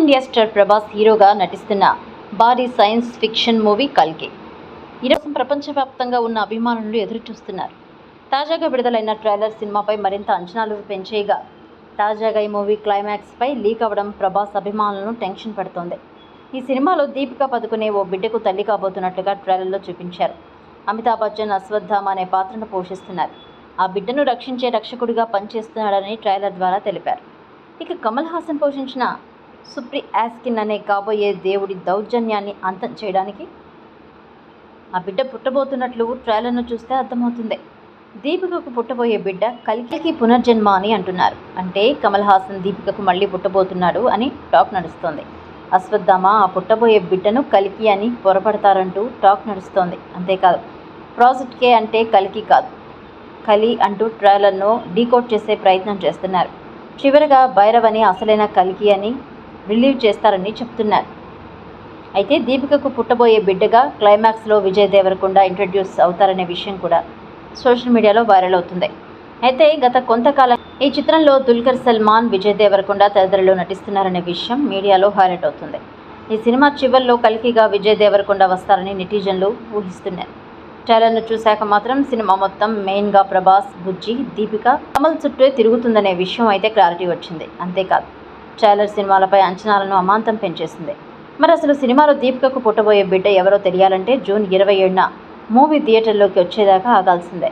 India star Prabhas హీరోగా నటిస్తున్న భారీ సైన్స్ ఫిక్షన్ మూవీ కల్కి. ఈరోజు ప్రపంచవ్యాప్తంగా ఉన్న అభిమానులు ఎదురు చూస్తున్నారు తాజాగా విడుదలైన ట్రైలర్ సినిమాపై మరింత అంచనాలు పెంచేయగా తాజాగా ఈ మూవీ క్లైమాక్స్పై లీక్ అవ్వడం ప్రభాస్ అభిమానులను టెన్షన్ పెడుతోంది. ఈ సినిమాలో దీపిక పదుకునే ఓ బిడ్డకు తల్లి కాబోతున్నట్లుగా ట్రైలర్లో చూపించారు. అమితాబ్ బచ్చన్ అశ్వత్థామ అనే పాత్రను పోషిస్తున్నారు. ఆ బిడ్డను రక్షించే రక్షకుడిగా పనిచేస్తున్నాడని ట్రైలర్ ద్వారా తెలిపారు. ఇక కమల్ హాసన్ పోషించిన సుప్రి యాస్కిన్ అనే కాబోయే దేవుడి దౌర్జన్యాన్ని అంతం చేయడానికి ఆ బిడ్డ పుట్టబోతున్నట్లు ట్రైలర్ను చూస్తే అర్థమవుతుంది. దీపికకు పుట్టబోయే బిడ్డ కలికి పునర్జన్మ అని అంటున్నారు. అంటే కమల్ హాసన్ దీపికకు మళ్ళీ పుట్టబోతున్నాడు అని టాక్ నడుస్తోంది. అశ్వత్థామ ఆ పుట్టబోయే బిడ్డను కలికి అని పొరపడతారంటూ టాక్ నడుస్తోంది. అంతేకాదు ప్రాజెక్ట్ కే అంటే కలికి కాదు. కలి అంటూ ట్రైలర్ను డీకోడ్ చేసే ప్రయత్నం చేస్తున్నారు. చివరగా భైరవని అసలైన కలికి అని రిలీవ్ చేస్తారని చెప్తున్నారు. అయితే దీపికకు పుట్టబోయే బిడ్డగా క్లైమాక్స్లో విజయ్ దేవరకొండ ఇంట్రడ్యూస్ అవుతారనే విషయం కూడా సోషల్ మీడియాలో వైరల్ అవుతుంది. అయితే గత కొంతకాలం ఈ చిత్రంలో దుల్కర్ సల్మాన్ విజయ్ దేవరకొండ తదితరులు నటిస్తున్నారనే విషయం మీడియాలో హైలైట్ అవుతుంది. ఈ సినిమా చివరిలో కలికిగా విజయ్ దేవరకొండ వస్తారని నెటిజన్లు ఊహిస్తున్నారు. ట్రైలర్ను చూశాక మాత్రం సినిమా మొత్తం మెయిన్గా ప్రభాస్ బుజ్జి దీపిక కమల్ చుట్టూ తిరుగుతుందనే విషయం అయితే క్లారిటీ వచ్చింది. అంతేకాదు ట్రైలర్ సినిమాలపై అంచనాలను అమాంతం పెంచేసింది. మరి అసలు సినిమాలో దీపికకు పుట్టబోయే బిడ్డ ఎవరో తెలియాలంటే జూన్ ఇరవై ఏడున మూవీ థియేటర్లోకి వచ్చేదాకా ఆగాల్సిందే.